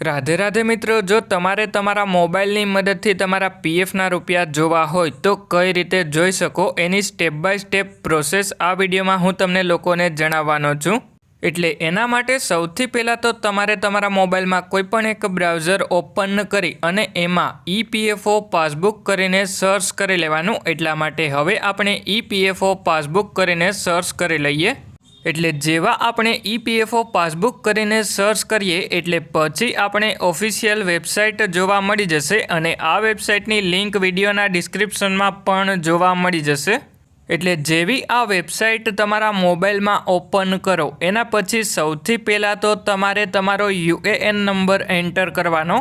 રાધે રાધે મિત્રો, જો તમારે તમારા મોબાઈલની મદદથી તમારા પીએફના રૂપિયા જોવા હોય, તો કઈ રીતે જોઈ શકો? એની સ્ટેપ બાય સ્ટેપ પ્રોસેસ આ વિડીયોમાં હું તમને લોકોને જણાવવાનો છું. એટલે એના માટે સૌથી પહેલાં તો તમારે તમારા મોબાઈલમાં કોઈ પણ એક બ્રાઉઝર ઓપન કરી અને એમાં ઈપીએફઓ પાસબુક કરીને સર્ચ કરી લેવાનું. એટલા માટે હવે આપણે ઈપીએફઓ પાસબુક કરીને સર્ચ કરી લઈએ. એટલે જેવા આપણે ઈપીએફઓ પાસબુક કરીને સર્ચ કરીએ એટલે પછી આપણે ઓફિશિયલ વેબસાઇટ જોવા મળી જશે અને આ વેબસાઇટની લિંક વિડીયોના ડિસ્ક્રિપ્શનમાં પણ જોવા મળી જશે. એટલે જેવી આ વેબસાઇટ તમારા મોબાઈલમાં ઓપન કરો, એના પછી સૌથી પહેલાં તો તમારે તમારો યુએએન નંબર એન્ટર કરવાનો.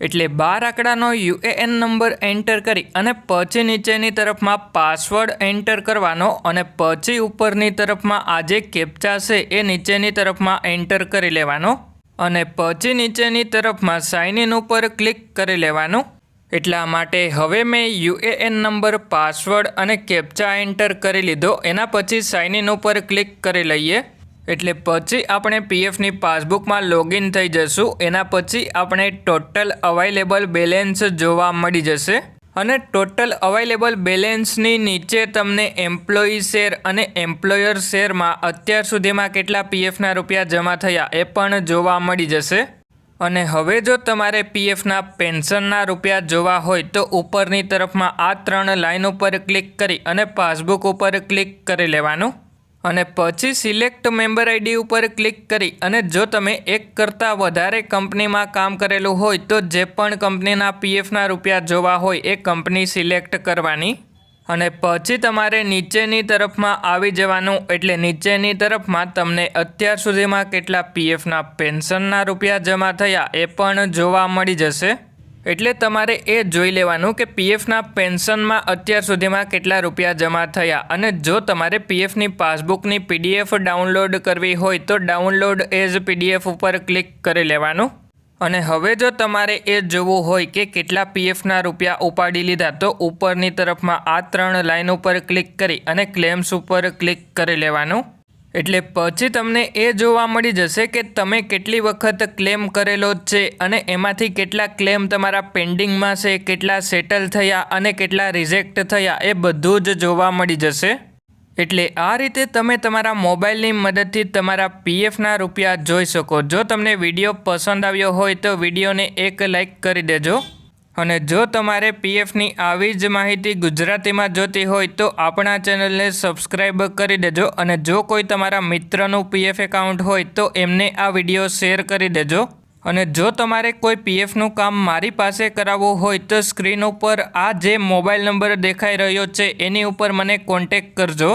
એટલે બાર આંકડાનો યુએએન નંબર એન્ટર કરી અને પછી નીચેની તરફમાં પાસવર્ડ એન્ટર કરવાનો અને પછી ઉપરની તરફમાં આ જે કેપ્ચા છે એ નીચેની તરફમાં એન્ટર કરી લેવાનો અને પછી નીચેની તરફમાં સાઇન ઇન ઉપર ક્લિક કરી લેવાનું. એટલા માટે હવે મેં યુએએન નંબર, પાસવર્ડ અને કેપ્ચા એન્ટર કરી લીધો. એના પછી સાઇન ઇન ઉપર ક્લિક કરી લઈએ. એટલે પછી આપણે પીએફની પાસબુકમાં લોગિન થઈ જશું. એના પછી આપણે ટોટલ અવાઇલેબલ બેલેન્સ જોવા મળી જશે. અને ટોટલ અવાઇલેબલ બેલેન્સની નીચે તમને એમ્પ્લોયી શેર અને એમ્પ્લોયર શેરમાં અત્યાર સુધીમાં કેટલા પીએફના રૂપિયા જમા થયા એ પણ જોવા મળી જશે. અને હવે જો તમારે પીએફના પેન્શનના રૂપિયા જોવા હોય તો ઉપરની તરફમાં આ ત્રણ લાઇન ઉપર ક્લિક કરી અને પાસબુક ઉપર ક્લિક કરી લેવાનું. અને પછી સિલેક્ટ મેમ્બર આઈડી ઉપર ક્લિક કરી અને જો તમે એક કરતાં વધારે કંપનીમાં કામ કરેલું હોય તો જે પણ કંપનીના પીએફના રૂપિયા જોવા હોય એ કંપની સિલેક્ટ કરવાની. અને પછી તમારે નીચેની તરફમાં આવી જવાનું એટલે નીચેની તરફમાં તમને અત્યાર સુધીમાં કેટલા પીએફના પેન્શનના રૂપિયા જમા થયા એ પણ જોવા મળી જશે. એટલે તમારે એ જોઈ લેવાનું કે પીએફના પેન્શનમાં અત્યાર સુધીમાં કેટલા રૂપિયા જમા થયા. અને જો તમારે પીએફની પાસબુકની પીડીએફ ડાઉનલોડ કરવી હોય તો ડાઉનલોડ એઝ પીડીએફ ઉપર ક્લિક કરી લેવાનું. અને હવે જો તમારે એ જોવું હોય કે કેટલા પીએફના રૂપિયા ઉપાડી લીધા, તો ઉપરની તરફમાં આ ત્રણ લાઇન ઉપર ક્લિક કરી અને ક્લેમ્સ ઉપર ક્લિક કરી લેવાનું. એટલે પછી તમને એ જોવા મળી જશે કે તમે કેટલી વખત ક્લેમ કરેલો છે અને એમાંથી કેટલા ક્લેમ તમારા પેન્ડિંગમાં છે, કેટલા સેટલ થયા અને કેટલા રિજેક્ટ થયા એ બધું જ જોવા મળી જશે. એટલે આ રીતે તમે તમારા મોબાઈલની મદદથી તમારા પીએફના રૂપિયા જોઈ શકો. જો તમને વીડિયો પસંદ આવ્યો હોય તો વિડીયોને એક લાઈક કરી દેજો. અને જો તમારે પીએફની આવી જ માહિતી ગુજરાતીમાં જોતી હોય તો આપણા ચેનલને સબસ્ક્રાઈબ કરી દેજો અને જો કોઈ તમારા મિત્રનું પીએફ એકાઉન્ટ હોય તો એમને આ વીડિયો શેર કરી દેજો. અને જો તમારે કોઈ પીએફનું કામ મારી પાસે કરાવવું હોય તો સ્ક્રીન ઉપર આ જે મોબાઈલ નંબર દેખાઈ રહ્યો છે એની ઉપર મને કોન્ટેક કરજો.